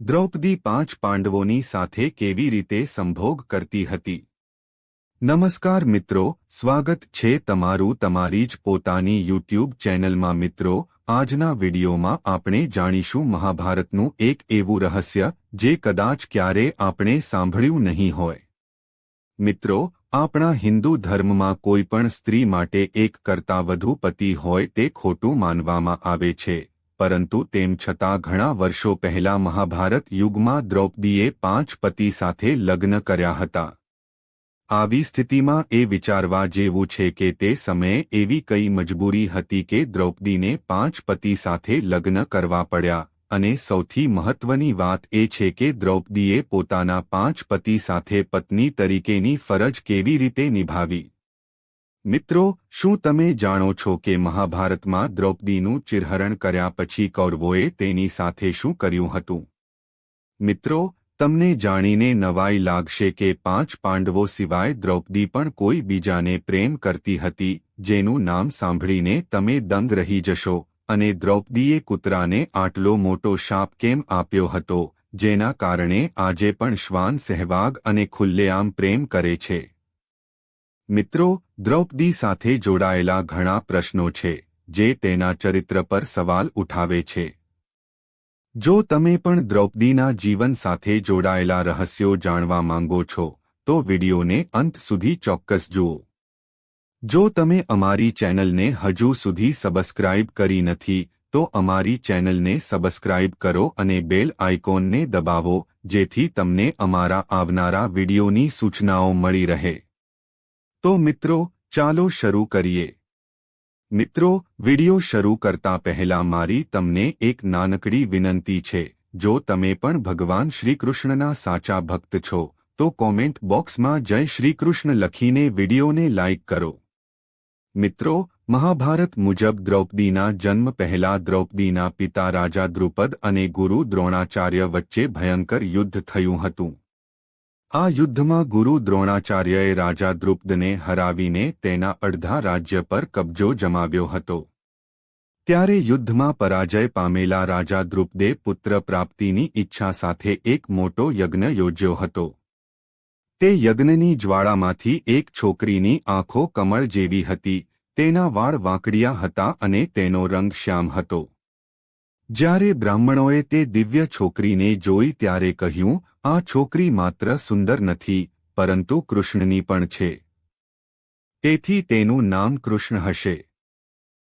દ્રૌપદી પાંચ પાંડવોની સાથે કેવી રીતે સંભોગ કરતી હતી? નમસ્કાર મિત્રો, સ્વાગત છે તમારું તમારી જ પોતાની યુટ્યુબ ચેનલમાં મિત્રો. આજના વિડીયોમાં આપણે જાણીશું મહાભારતનું એક એવું રહસ્ય, જે કદાચ ક્યારે આપણે સાંભળ્યું નહીં હોય. મિત્રો, આપણા હિન્દુ ધર્મમાં કોઈ પણ સ્ત્રી માટે એક કરતાં વધુ પતિ હોય તે ખોટું માનવામાં આવે છે. પરંતુ તેમ છતાં ઘણા વર્ષો પહેલા મહાભારત યુગમાં દ્રૌપદીએ પાંચ પતિ સાથે લગ્ન કર્યા હતા. આવી સ્થિતિમાં એ વિચારવા જેવું છે કે તે સમયે એવી કઈ મજબૂરી હતી કે દ્રૌપદીને પાંચ પતિ સાથે લગ્ન કરવા પડ્યા, અને સૌથી મહત્વની વાત એ છે કે દ્રૌપદીએ પોતાના પાંચ પતિ સાથે પત્ની તરીકેની ફરજ કેવી રીતે નિભાવી. મિત્રો, શું તમે જાણો છો કે મહાભારતમાં દ્રૌપદીનું ચિરહરણ કર્યા પછી કૌરવોએ તેની સાથે શું કર્યું હતું? મિત્રો, તમને જાણીને નવાઈ લાગશે કે પાંચ પાંડવો સિવાય દ્રૌપદી પણ કોઈ બીજાને પ્રેમ કરતી હતી, જેનું નામ સાંભળીને તમે દંગ રહી જશો, અને દ્રૌપદીએ કૂતરાને આટલો મોટો શાપ કેમ આપ્યો હતો, જેના કારણે આજે પણ શ્વાન સહેવાગ અને ખુલ્લેઆમ પ્રેમ કરે છે? મિત્રો, દ્રૌપદી સાથે જોડાયેલા ઘણા પ્રશ્નો છે, જે તેના ચરિત્ર પર સવાલ ઉઠાવે છે. જો તમે પણ દ્રૌપદીના જીવન સાથે જોડાયેલા રહસ્યો જાણવા માંગો છો, તો વિડિયોને અંત સુધી ચોક્કસ જુઓ. જો તમે અમારી ચેનલને હજુ સુધી સબસ્ક્રાઇબ કરી નથી, તો અમારી ચેનલને સબસ્ક્રાઇબ કરો અને બેલ આઇકોનને દબાવો, જેથી તમને અમારા આવનારા વિડિયોની સૂચનાઓ મળી રહે. તો મિત્રો, ચાલો શરૂ કરીએ. મિત્રો, વિડિયો શરૂ કરતા પહેલા મારી તમને એક નાનકડી વિનંતી છે. જો તમે પણ ભગવાન શ્રીકૃષ્ણના સાચા ભક્ત છો, તો કોમેન્ટ બોક્સમાં જય શ્રીકૃષ્ણ લખીને વિડિયોને લાઇક કરો. મિત્રો, મહાભારત મુજબ દ્રૌપદીના જન્મ પહેલા દ્રૌપદીના પિતા રાજા દ્રુપદ અને ગુરુ દ્રોણાચાર્ય વચ્ચે ભયંકર યુદ્ધ થયું હતું. આ યુદ્ધમાં ગુરુ દ્રોણાચાર્યએ રાજા દ્રુપદને હરાવીને તેના અડધા રાજ્ય પર કબજો જમાવ્યો હતો. ત્યારે યુદ્ધમાં પરાજય પામેલા રાજા દ્રુપદે પુત્ર પ્રાપ્તિની ઈચ્છા સાથે એક મોટો યજ્ઞ યોજ્યો હતો. તે યજ્ઞની જ્વાળામાંથી એક છોકરીની આંખો કમળ જેવી હતી, તેના વાળ વાંકડિયા હતા અને તેનો રંગ શ્યામ હતો. જ્યારે બ્રાહ્મણોએ તે દિવ્ય છોકરીને જોઈ ત્યારે કહ્યું, આ છોકરી માત્ર સુંદર નથી, પરંતુ કૃષ્ણની પણ છે. તેથી તેનું નામ કૃષ્ણ હશે.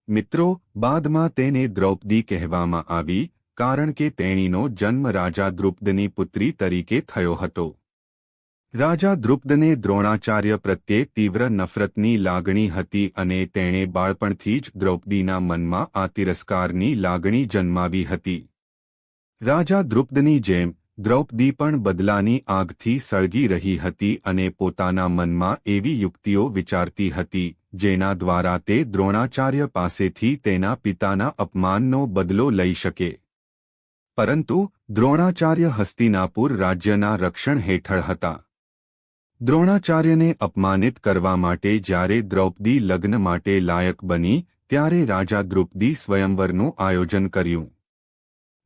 મિત્રો, બાદમાં તેને દ્રૌપદી કહેવામાં આવી, કારણ કે તેણીનો જન્મ રાજા દ્રુપદની પુત્રી તરીકે થયો હતો. રાજા દ્રુપદને દ્રોણાચાર્ય પ્રત્યે તીવ્ર નફરતની લાગણી હતી અને તેણે બાળપણથી જ દ્રૌપદીના મનમાં આ તિરસ્કારની લાગણી જન્માવી હતી. રાજા દ્રુપદની જેમ, દ્રૌપદી પણ બદલાની આગથી સળગી રહી હતી અને પોતાના મનમાં એવી યુક્તિઓ વિચારતી હતી, જેના દ્વારા તે દ્રોણાચાર્ય પાસેથી તેના પિતાના અપમાનનો બદલો લઈ શકે. પરંતુ, દ્રોણાચાર્ય હસ્તિનાપુર રાજ્યના રક્ષણ હેઠળ હતા. દ્રોણાચાર્યને અપમાનિત કરવા માટે જ્યારે દ્રૌપદી લગ્ન માટે લાયક બની, ત્યારે રાજા દ્રુપદી સ્વયંવરનું આયોજન કર્યું.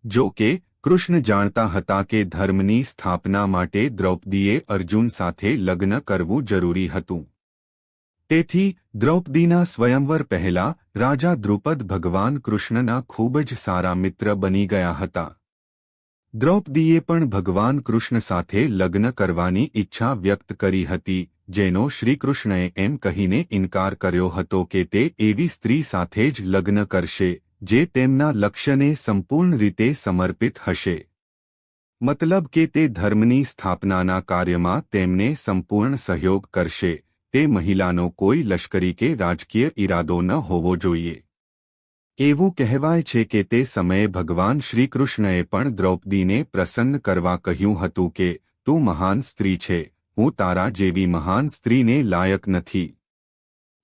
જો કે, કૃષ્ણ જાણતા હતા કે ધર્મની સ્થાપના માટે દ્રૌપદીએ અર્જુન સાથે લગ્ન કરવું જરૂરી હતું. તેથી, દ્રૌપદીના સ્વયંવર પહેલા, રાજા દ્રુપદ ભગવાન કૃષ્ણના ખૂબ જ સારા મિત્ર બની ગયા હતા. દ્રૌપદીએ પણ ભગવાન કૃષ્ણ સાથે લગ્ન કરવાની ઈચ્છા વ્યક્ત કરી હતી, જેનો શ્રીકૃષ્ણએ એમ કહીને ઇનકાર કર્યો હતો કે તે એવી સ્ત્રી સાથે જ લગ્ન કરશે, જે તેમના લક્ષ્યને સંપૂર્ણ રીતે સમર્પિત હશે. મતલબ કે તે ધર્મની સ્થાપનાના કાર્યમાં તેમને સંપૂર્ણ સહયોગ કરશે, તે મહિલાનો કોઈ લશ્કરી કે રાજકીય ઇરાદો ન હોવો જોઈએ. એવું કહેવાય છે કે તે સમયે ભગવાન શ્રીકૃષ્ણએ પણ દ્રૌપદીને પ્રસન્ન કરવા કહ્યું હતું કે, તું મહાન સ્ત્રી છે, હું તારા જેવી મહાન સ્ત્રીને લાયક નથી.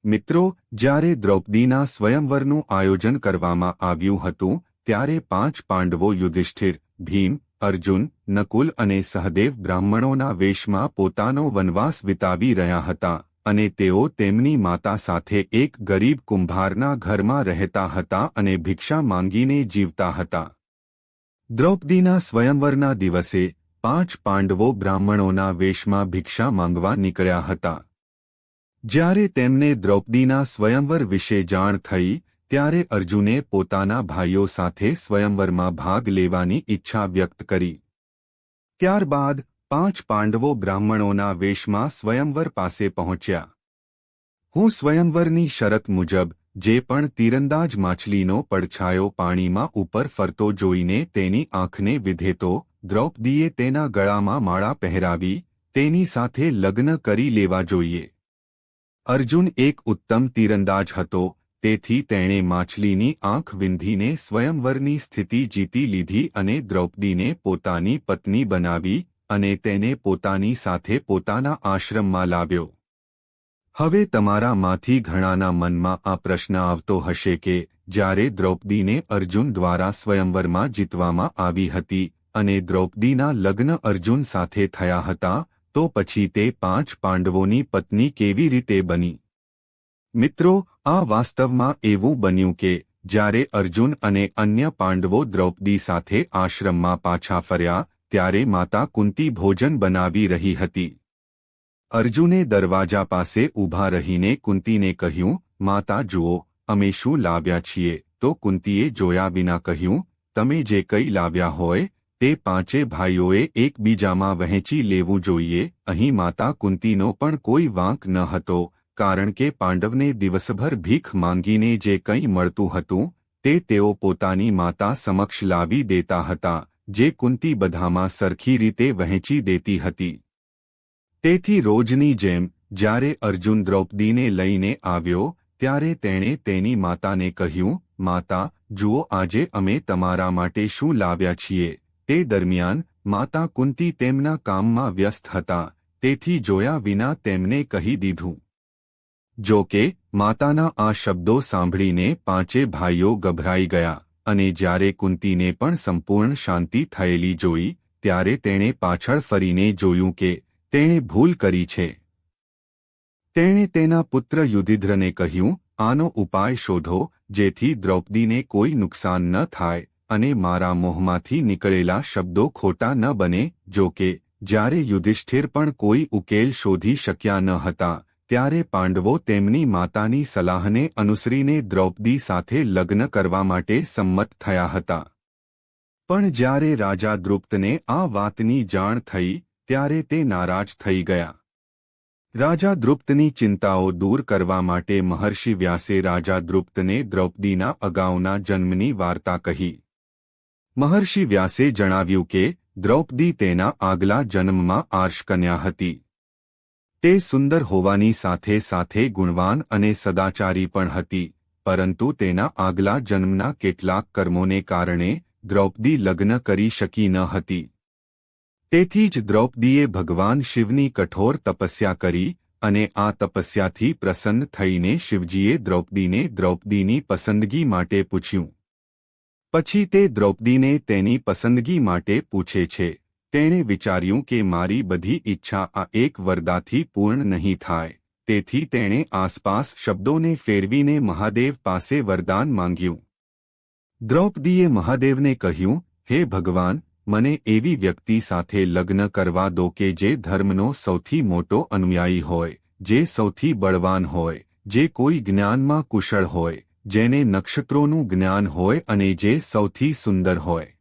મિત્રો, જ્યારે દ્રૌપદીના સ્વયંવરનું આયોજન કરવામાં આવ્યું હતું, ત્યારે પાંચ પાંડવો યુધિષ્ઠિર, ભીમ, અર્જુન, નકુલ અને સહદેવ બ્રાહ્મણોના વેશમાં પોતાનો વનવાસ વિતાવી રહ્યા હતા. અને તેઓ તેમની માતા સાથે એક ગરીબ કુંભારના ઘરમાં રહેતા હતા અને ભિક્ષા માંગીને જીવતા હતા. દ્રૌપદીના સ્વયંવરના દિવસે પાંચ પાંડવો બ્રાહ્મણોના વેશમાં ભિક્ષા માંગવા નીકળ્યા હતા. જ્યારે તેમને દ્રૌપદીના સ્વયંવર વિશે જાણ થઈ, ત્યારે અર્જુને પોતાના ભાઈઓ સાથે સ્વયંવરમાં ભાગ લેવાની ઈચ્છા વ્યક્ત કરી. ત્યારબાદ પાંચ પાંડવો બ્રાહ્મણોના વેશમાં સ્વયંવર પાસે પહોંચ્યા. હું સ્વયંવરની શરત મુજબ જે પણ તીરંદાજ માછલીનો પડછાયો પાણીમાં ઉપર ફરતો જોઈને તેની આંખને વિધેતો, દ્રૌપદીએ તેના ગળામાં માળા પહેરાવી, તેની સાથે લગ્ન કરી લેવા જોઈએ. અર્જુન એક ઉત્તમ તીરંદાજ હતો, તેથી તેણે માછલીની આંખ વિંધીને સ્વયંવરની સ્થિતિ જીતી લીધી અને દ્રૌપદીને પોતાની પત્ની બનાવી અને તેને પોતાની સાથે પોતાના આશ્રમમાં લાવ્યો. હવે તમારામાંથી ઘણાના મનમાં આ પ્રશ્ન આવતો હશે કે, જ્યારે દ્રૌપદીને અર્જુન દ્વારા સ્વયંવરમાં જીતવામાં આવી હતી અને દ્રૌપદીના લગ્ન અર્જુન સાથે થયા હતા, તો પછી તે પાંચ પાંડવોની પત્ની કેવી રીતે બની? મિત્રો, આ વાસ્તવમાં એવું બન્યું કે, જ્યારે અર્જુન અને અન્ય પાંડવો દ્રૌપદી સાથે આશ્રમમાં પાછા ફર્યા ત્યારે માતા કુંતી ભોજન બનાવી રહી હતી. અર્જુને દરવાજા પાસે ઊભા રહીને કુંતીને કહ્યું, માતા, જુઓ, અમે શું લાવ્યા છીએ? તો કુંતીએ જોયા વિના કહ્યું, તમે જે કંઈ લાવ્યા હોય, તે પાંચે ભાઈઓએ એકબીજામાં વહેંચી લેવું જોઈએ. અહીં માતા કુંતીનો પણ કોઈ વાંક ન હતો, કારણ કે પાંડવને દિવસભર ભીખ માંગીને જે કંઈ મળતું હતું, તે તેઓ પોતાની માતા સમક્ષ લાવી દેતા હતા. જે કુંતી બધામાં સરખી રીતે વહેંચી દેતી હતી. તેથી રોજની જેમ, જ્યારે અર્જુન દ્રૌપદીને લઈને આવ્યો, ત્યારે તેણે તેની માતાને કહ્યું, માતા, જુઓ આજે અમે તમારા માટે શું લાવ્યા છીએ. તે દરમિયાન, માતા કુંતી તેમના કામમાં વ્યસ્ત હતા, તેથી જોયા વિના તેમને કહી દીધું. જો કે, માતાના આ શબ્દો સાંભળીને પાંચે ભાઈઓ ગભરાઈ ગયા. અને જ્યારે કુંતીને પણ સંપૂર્ણ શાંતિ થયેલી જોઈ, ત્યારે તેણે પાછળ ફરીને જોયું કે તેણે ભૂલ કરી છે. તેણે તેના પુત્ર યુધિધ્રને કહ્યું, આનો ઉપાય શોધો, જેથી દ્રૌપદીને કોઈ નુકસાન ન થાય અને મારા મોહમાંથી નીકળેલા શબ્દો ખોટા ન બને, જો કે જ્યારે યુધિષ્ઠિર પણ કોઈ ઉકેલ શોધી શક્યા ન હતા ત્યારે પાંડવો તેમની માતાની સલાહને અનુસરીને દ્રૌપદી સાથે લગ્ન કરવા માટે સંમત થયા હતા. પણ જ્યારે રાજા દ્રુપ્તને આ વાતની જાણ થઈ, ત્યારે તે નારાજ થઈ ગયા. રાજા દ્રુપ્તની ચિંતાઓ દૂર કરવા માટે મહર્ષિ વ્યાસે રાજા દ્રુપ્તને દ્રૌપદીના અગાઉના જન્મની વાર્તા કહી. મહર્ષિ વ્યાસે જણાવ્યું કે, દ્રૌપદી તેના આગલા જન્મમાં આર્ષકન્યા હતી. તે સુંદર હોવાની સાથે સાથે ગુણવાન અને સદાચારી પણ હતી, પરંતુ તેના આગલા જન્મના કેટલાક કર્મોને કારણે દ્રૌપદી લગ્ન કરી શકી ન હતી. તેથી જ દ્રૌપદીએ ભગવાન શિવની કઠોર તપસ્યા કરી અને આ તપસ્યાથી પ્રસન્ન થઈને શિવજીએ દ્રૌપદીને દ્રૌપદીની પસંદગી માટે પૂછ્યું. પછી તે દ્રૌપદીને તેની પસંદગી માટે પૂછે છે. તેણે વિચાર્યું કે મારી બધી ઈચ્છા આ એક વરદાથી પૂર્ણ નહીં થાય. તેથી તેણે આસપાસ શબ્દોને ફેરવીને મહાદેવ પાસે વરદાન માંગ્યું. દ્રૌપદીએ મહાદેવને કહ્યું, હે ભગવાન, મને એવી વ્યક્તિ સાથે લગ્ન કરવા દો કે જે ધર્મનો સૌથી મોટો અનુયાયી હોય, જે સૌથી બળવાન હોય, જે કોઈ જ્ઞાનમાં કુશળ હોય, જેને નક્ષત્રોનું જ્ઞાન હોય અને જે સૌથી સુંદર હોય.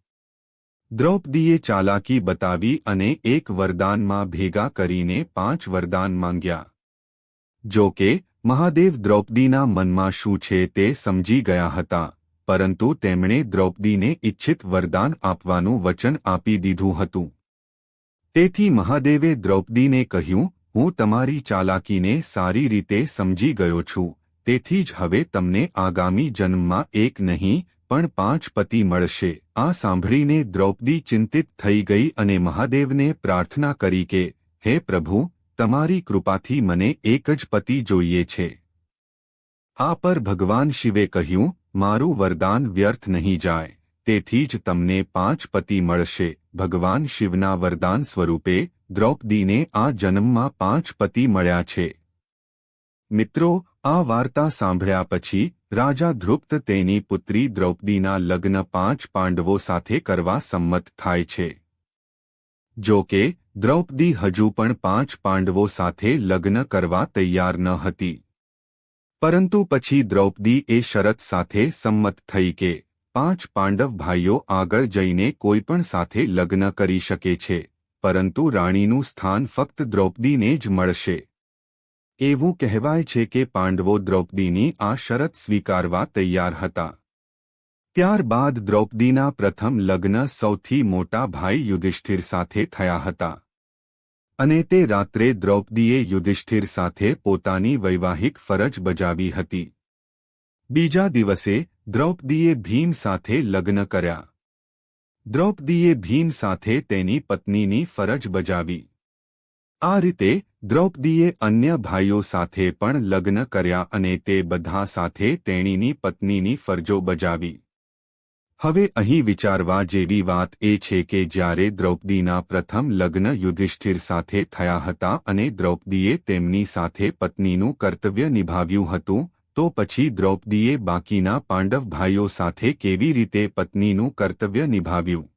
દ્રૌપદીએ ચાલાકી બતાવી અને એક વરદાનમાં ભેગા કરીને પાંચ વરદાન માંગ્યા. જો કે, મહાદેવ દ્રૌપદીના મનમાં શું છે તે સમજી ગયા હતા, પરંતુ તેમણે દ્રૌપદીને ઇચ્છિત વરદાન આપવાનું વચન આપી દીધું હતું. તેથી મહાદેવે દ્રૌપદીને કહ્યું, હું તમારી ચાલાકીને સારી રીતે સમજી ગયો છું, તેથી જ હવે તમને આગામી જન્મમાં એક નહીં પણ પાંચ પતિ મળશે. આ સાંભળીને દ્રૌપદી ચિંતિત થઈ ગઈ અને મહાદેવને પ્રાર્થના કરી કે, હે પ્રભુ, તમારી કૃપાથી મને એક જ પતિ જોઈએ છે. આ પર ભગવાન શિવે કહ્યું, મારું વરદાન વ્યર્થ નહીં જાય. તેથી જ તમને પાંચ પતિ મળશે. ભગવાન શિવના વરદાન સ્વરૂપે દ્રૌપદીને આ જન્મમાં પાંચ પતિ મળ્યા છે. મિત્રો, આ વાર્તા સાંભળ્યા પછી રાજા ધ્રુપ્ત તેની પુત્રી દ્રૌપદીના લગ્ન પાંચ પાંડવો સાથે કરવા સંમત થાય છે. જો કે, દ્રૌપદી હજુ પણ પાંચ પાંડવો સાથે લગ્ન કરવા તૈયાર ન હતી. પરંતુ પછી દ્રૌપદી એ શરત સાથે સંમત થઈ કે, પાંચ પાંડવ ભાઈઓ આગળ જઈને કોઈપણ સાથે લગ્ન કરી શકે છે, પરંતુ રાણીનું સ્થાન ફક્ત દ્રૌપદીને જ મળશે. એવું કહેવાય છે કે પાંડવો દ્રૌપદીની આ શરત સ્વીકારવા તૈયાર હતા. ત્યારબાદ દ્રૌપદીના પ્રથમ લગ્ન સૌથી મોટા ભાઈ યુધિષ્ઠિર સાથે થયા હતા. અને તે રાત્રે દ્રૌપદીએ યુધિષ્ઠિર સાથે પોતાની વૈવાહિક ફરજ બજાવી હતી. બીજા દિવસે દ્રૌપદીએ ભીમ સાથે લગ્ન કર્યા. દ્રૌપદીએ ભીમ સાથે તેની પત્નીની ફરજ બજાવી. આ રીતે દ્રૌપદીએ અન્ય ભાઈઓ સાથે પણ લગ્ન કર્યા અને તે બધા સાથે તેણીની પત્નીની ફરજો બજાવી. હવે અહીં વિચારવા જેવી વાત એ છે કે જ્યારે દ્રૌપદીના પ્રથમ લગ્ન યુધિષ્ઠિર સાથે થયા હતા અને દ્રૌપદીએ તેમની સાથે પત્નીનું કર્તવ્ય નિભાવ્યું હતું, તો પછી દ્રૌપદીએ બાકીના પાંડવ ભાઈઓ સાથે કેવી રીતે પત્નીનું કર્તવ્ય નિભાવ્યું?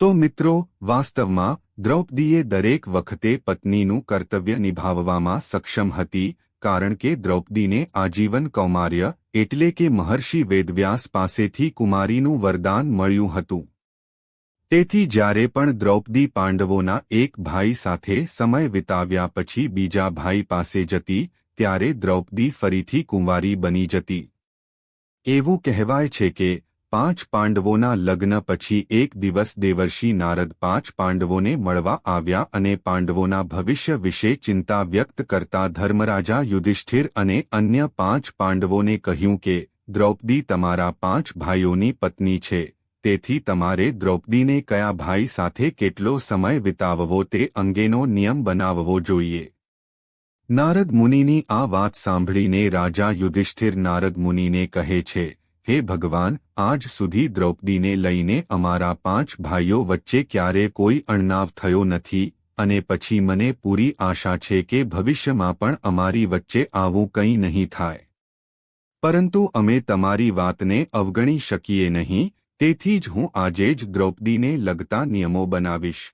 તો મિત્રો, વાસ્તવમાં, દ્રૌપદીએ દરેક વખતે પત્નીનું કર્તવ્ય નિભાવવામાં સક્ષમ હતી, કારણ કે દ્રૌપદીને આજીવન કૌમાર્ય, એટલે કે મહર્ષિ વેદવ્યાસ પાસેથી કુમારીનું વરદાન મળ્યું હતું. તેથી જ્યારે પણ દ્રૌપદી પાંડવોના એક ભાઈ સાથે સમય વિતાવ્યા પછી બીજા ભાઈ પાસે જતી, ત્યારે દ્રૌપદી ફરીથી કુંવારી બની જતી. એવું કહેવાય છે કે પાંચ પાંડવોના લગ્ન પછી એક દિવસ દેવર્ષિ નારદ પાંચ પાંડવોને મળવા આવ્યા અને પાંડવોના ભવિષ્ય વિશે ચિંતા વ્યક્ત કરતા ધર્મરાજા યુધિષ્ઠિર અને અન્ય પાંચ પાંડવોને કહ્યું કે, દ્રૌપદી તમારા પાંચ ભાઈઓની પત્ની છે, તેથી તમારે દ્રૌપદીને કયા ભાઈ સાથે કેટલો સમય વિતાવવો તે અંગેનો નિયમ બનાવવો જોઈએ. નારદ મુનિની આ વાત સાંભળીને રાજા યુધિષ્ઠિર નારદ મુનિને કહે છે હે ભગવાન, આજ સુધી દ્રૌપદીને લઈને અમારા પાંચ ભાઈઓ વચ્ચે ક્યારે કોઈ અણનાવ થયો નથી, અને પછી મને પૂરી આશા છે કે ભવિષ્યમાં પણ અમારી વચ્ચે આવું કંઈ નહીં થાય. પરંતુ અમે તમારી વાતને અવગણી શકીએ નહીં, તેથી જ હું આજે જ દ્રૌપદીને લગતા નિયમો બનાવીશ.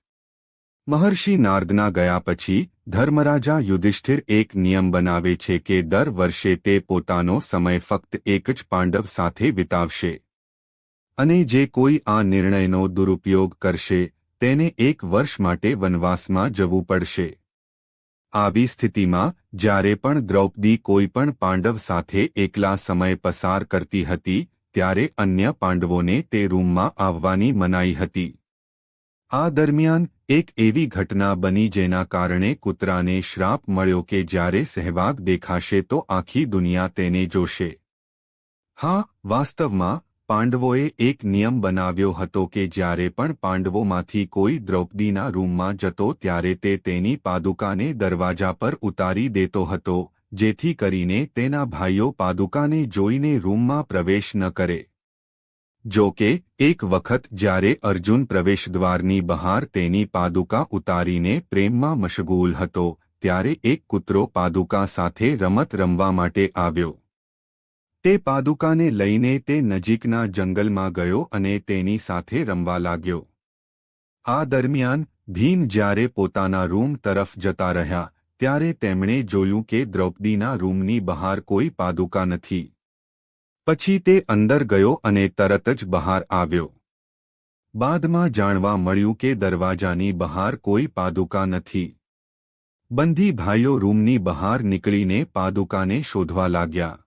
મહર્ષિ નારદના ગયા પછી ધર્મરાજા યુધિષ્ઠિર એક નિયમ બનાવે છે કે દર વર્ષે તે પોતાનો સમય ફક્ત એક જ પાંડવ સાથે વિતાવશે. અને જે કોઈ આ નિર્ણયનો દુરુપયોગ કરશે, તેને એક વર્ષ માટે વનવાસમાં જવું પડશે. આવી સ્થિતિમાં, જ્યારે પણ દ્રૌપદી કોઈ પણ પાંડવ સાથે એકલા સમય પસાર કરતી હતી, ત્યારે અન્ય પાંડવોને તે રૂમમાં આવવાની મનાઈ હતી. આ દરમિયાન એક એવી ઘટના બની જેના કારણે કૂતરાને શ્રાપ મળ્યો કે જ્યારે સહેવાગ દેખાશે તો આખી દુનિયા તેને જોશે. હા, વાસ્તવમાં, પાંડવોએ એક નિયમ બનાવ્યો હતો કે જ્યારે પણ પાંડવોમાંથી કોઈ દ્રૌપદીના રૂમમાં જતો ત્યારે તે તેની પાદુકાને દરવાજા પર ઉતારી દેતો હતો, જેથી કરીને તેના ભાઈઓ પાદુકાને જોઈને રૂમમાં પ્રવેશ ન કરે. જો કે, એક વખત જ્યારે અર્જુન પ્રવેશદ્વારની બહાર તેની પાદુકા ઉતારીને પ્રેમમાં મશગુલ હતો, ત્યારે એક કૂતરો પાદુકા સાથે રમત રમવા માટે આવ્યો. તે પાદુકાને લઈને તે નજીકના જંગલમાં ગયો અને તેની સાથે રમવા લાગ્યો. આ દરમિયાન, ભીમ જ્યારે પોતાના રૂમ તરફ જતા રહ્યા, ત્યારે તેમણે જોયું કે દ્રૌપદીના રૂમની બહાર કોઈ પાદુકા નથી. પછી તે અંદર ગયો અને તરત જ બહાર આવ્યો. બાદમાં જાણવા મળ્યું કે દરવાજાની બહાર કોઈ પાદુકા નથી. બંધી ભાઈઓ રૂમની બહાર નીકળીને પાદુકાને શોધવા લાગ્યા.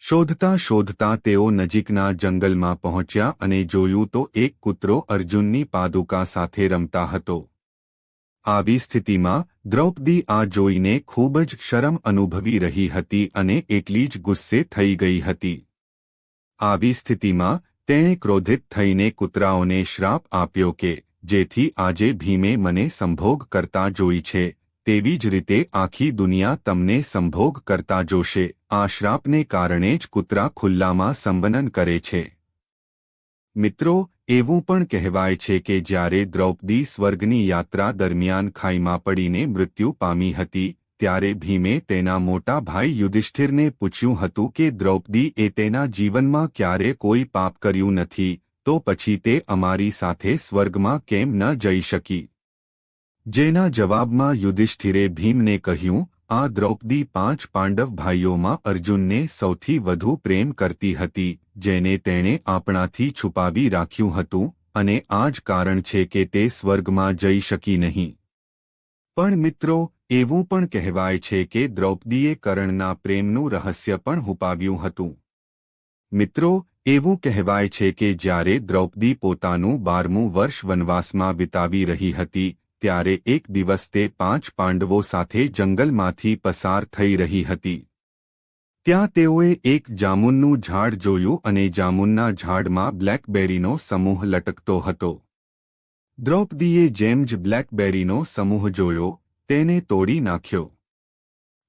શોધતા શોધતા તેઓ નજીકના જંગલમાં પહોંચ્યા અને જોયું તો એક કૂતરો અર્જુનની પાદુકા સાથે રમતા હતો. આવી સ્થિતિમાં દ્રૌપદી આ જોઈને ખૂબ જ શરમ અનુભવી રહી હતી અને એટલી જ ગુસ્સે થઈ ગઈ હતી. આવી સ્થિતિમાં તેણે ક્રોધિત થઈને કૂતરાઓને શ્રાપ આપ્યો કે, જેથી આજે ભીમે મને સંભોગ કરતા જોઈ છે, તેવી જ રીતે આખી દુનિયા તમને સંભોગ કરતા જોશે, આ શ્રાપને કારણે જ કૂતરા ખુલ્લામાં સંબનન કરે છે. મિત્રો એવું પણ કહેવાય છે કે જ્યારે દ્રૌપદી સ્વર્ગની યાત્રા દરમિયાન ખાઈમાં પડીને મૃત્યુ પામી હતી, ત્યારે ભીમે તેના મોટા ભાઈ યુધિષ્ઠિરને પૂછ્યું હતું કે દ્રૌપદી એ તેના જીવનમાં ક્યારે કોઈ પાપ કર્યું નથી, તો પછી તે અમારી સાથે સ્વર્ગમાં કેમ ન જઈ શકી? જેના જવાબમાં યુધિષ્ઠિરે ભીમને કહ્યું આ દ્રૌપદી પાંચ પાંડવ ભાઈઓમાં અર્જુનને સૌથી વધુ પ્રેમ કરતી હતી, જેને તેણે આપણાથી છુપાવી રાખ્યું હતું, અને આ જ કારણ છે કે તે સ્વર્ગમાં જઈ શકી નહીં. પણ મિત્રો, એવું પણ કહેવાય છે કે દ્રૌપદીએ કરણના પ્રેમનું રહસ્ય પણ હુપાવ્યું હતું. મિત્રો, એવું કહેવાય છે કે જ્યારે દ્રૌપદી પોતાનું બારમું વર્ષ વનવાસમાં વિતાવી રહી હતી ત્યારે એક દિવસ તે પાંચ પાંડવો સાથે જંગલમાંથી પસાર થઈ રહી હતી. ત્યાં તેઓએ એક જામુનનું ઝાડ જોયું અને જામુનના ઝાડમાં બ્લેકબેરીનો સમૂહ લટકતો હતો. દ્રૌપદીએ જેમ જ બ્લેકબેરીનો સમૂહ જોયો, તેને તોડી નાખ્યો.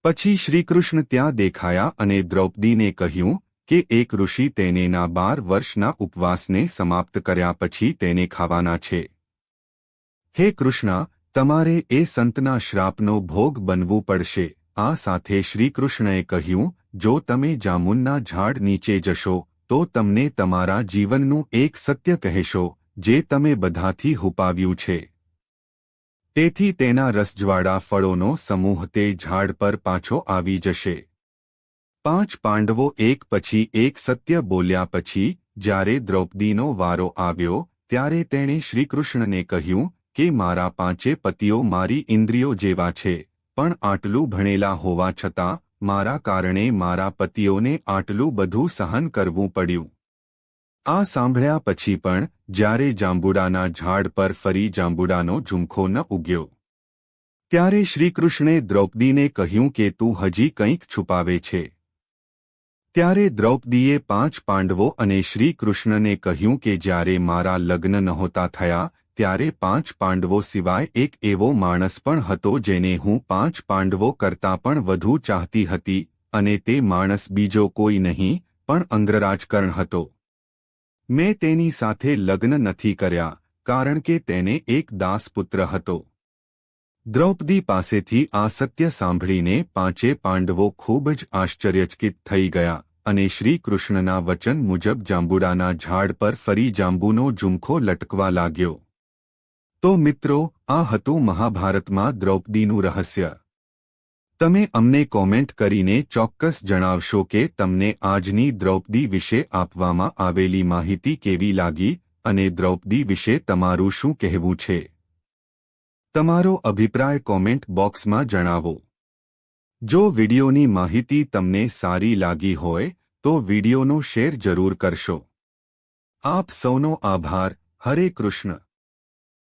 પછી શ્રીકૃષ્ણ ત્યાં દેખાયા અને દ્રૌપદીને કહ્યું કે એક ઋષિ તેનેના બાર વર્ષના ઉપવાસને સમાપ્ત કર્યા પછી તેને ખાવાના છે. હે કૃષ્ણ, તમારે એ સંતના શ્રાપનો ભોગ બનવું પડશે. આ સાથે શ્રીકૃષ્ણએ કહ્યું, જો તમે જામુનના ઝાડ નીચે જશો, તો તમને તમારા જીવનનું એક સત્ય કહેશો, જે તમે બધાથી હુપાવ્યું છે. તેથી તેના રસજવાળા ફળોનો સમૂહ તે ઝાડ પર પાછો આવી જશે. પાંચ પાંડવો એક પછી એક સત્ય બોલ્યા પછી, જ્યારે દ્રૌપદીનો વારો આવ્યો, ત્યારે તેણે શ્રીકૃષ્ણને કહ્યું કે મારા પાંચે પતિઓ મારી ઇન્દ્રિયો જેવા છે, પણ આટલું ભણેલા હોવા છતાં, મારા કારણે મારા પતિઓને આટલું બધું સહન કરવું પડ્યું. આ સાંભળ્યા પછી પણ, જ્યારે જાંબુડાના ઝાડ પર ફરી જાંબુડાનો ઝુમખો ન ઉગ્યો. ત્યારે શ્રીકૃષ્ણે દ્રૌપદીને કહ્યું કે તું હજી કંઈક છુપાવે છે. ત્યારે દ્રૌપદીએ પાંચ પાંડવો અને શ્રીકૃષ્ણને કહ્યું કે જ્યારે મારા લગ્ન નહોતા થયા ત્યારે પાંચ પાંડવો સિવાય એક એવો માણસ પણ હતો જેને હું પાંચ પાંડવો કરતાં પણ વધુ ચાહતી હતી અને તે માણસ બીજો કોઈ નહીં, પણ અંગ્રરાજકર્ણ હતો. મેં તેની સાથે લગ્ન નથી કર્યા, કારણ કે તેને એક દાસપુત્ર હતો. દ્રૌપદી પાસેથી આ સત્ય સાંભળીને પાંચે પાંડવો ખૂબ જ આશ્ચર્યચકિત થઈ ગયા અને શ્રી કૃષ્ણના વચન મુજબ જાંબુડાના ઝાડ પર ફરી જાંબુનો ઝુમખો લટકવા લાગ્યો. તો મિત્રો, આ હતું મહાભારતમાં દ્રૌપદીનું રહસ્ય. તમે અમને કોમેન્ટ કરીને ચોક્કસ જણાવશો કે તમને આજની દ્રૌપદી વિશે આપવામાં આવેલી માહિતી કેવી લાગી અને દ્રૌપદી વિશે તમારું શું કહેવું છે? તમારો અભિપ્રાય કોમેન્ટ બોક્સમાં જણાવો. જો વિડિયોની માહિતી તમને સારી લાગી હોય, તો વિડીયોનો શેર જરૂર કરશો. આપ સૌનો આભાર. હરે કૃષ્ણ.